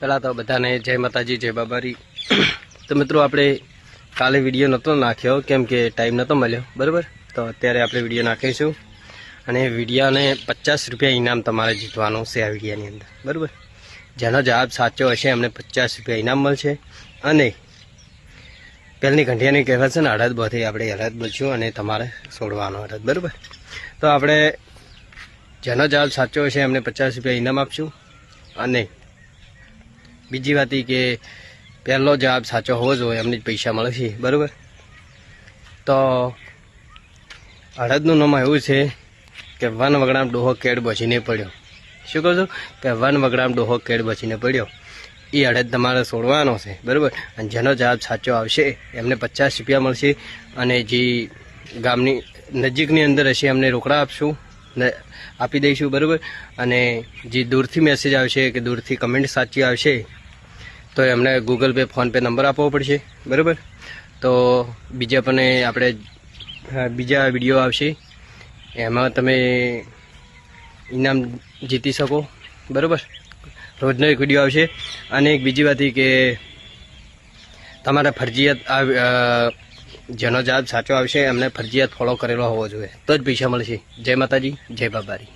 પહેલાં તો બધાને જય માતાજી, જય બાબારી. તો મિત્રો આપણે કાલે વીડિયો નહોતો નાખ્યો, કેમ કે ટાઈમ નહોતો મળ્યો, બરાબર? તો અત્યારે આપણે વીડિયો નાખીશું. અને વિડીયાને પચાસ રૂપિયા ઇનામ તમારે જીતવાનું છે આ વિડીયાની અંદર, બરાબર? જેનો જવાબ સાચો હશે, એમને પચાસ રૂપિયા ઇનામ મળશે. અને પહેલની ઘંટિયાની કહેવત છે ને, અડદ બધી આપણે અડદ બોલશું અને તમારે છોડવાનો અડદ, બરાબર? તો આપણે જેનો જવાબ સાચો હશે, એમને પચાસ રૂપિયા ઇનામ આપશું. અને બીજી વાત ઈ કે પહેલો જવાબ સાચો હોવો જોઈએ, એમને જ પૈસા મળશે બરાબર? તો અડદનું નામ એવું છે કે વન વગડામ ડોહો કેડ બચીને પડ્યો. શું કહું છું? કે વન વગડામ ડોહો કેડ બચીને પડ્યો. એ અડદ તમારે છોડવાનો છે, બરાબર? અને જેનો જવાબ સાચો આવશે, એમને પચાસ રૂપિયા મળશે અને જે ગામની નજીકની અંદર હશે, એમને રોકડા આપશું. આપી દઈશું, બરાબર? અને જે દૂરથી મેસેજ આવશે, કે દૂરથી કમેન્ટ સાચી આવશે, તો એમને ગૂગલ પે ફોનપે નંબર આપવો પડશે, બરાબર? તો બીજા પણ આપણે બીજા વીડિયો આવશે. એમાં તમે ઇનામ જીતી શકો, બરાબર? રોજનો એક વીડિયો આવશે. અને એક બીજી વાત કે તમારા ફરજિયાત, આ જેનો જવાબ સાચો આવશે, એમને ફરજિયાત ફોલો કરેલો હોવો જોઈએ. તો જ પૈસા મળશે. જય માતાજી, જય બાબારી.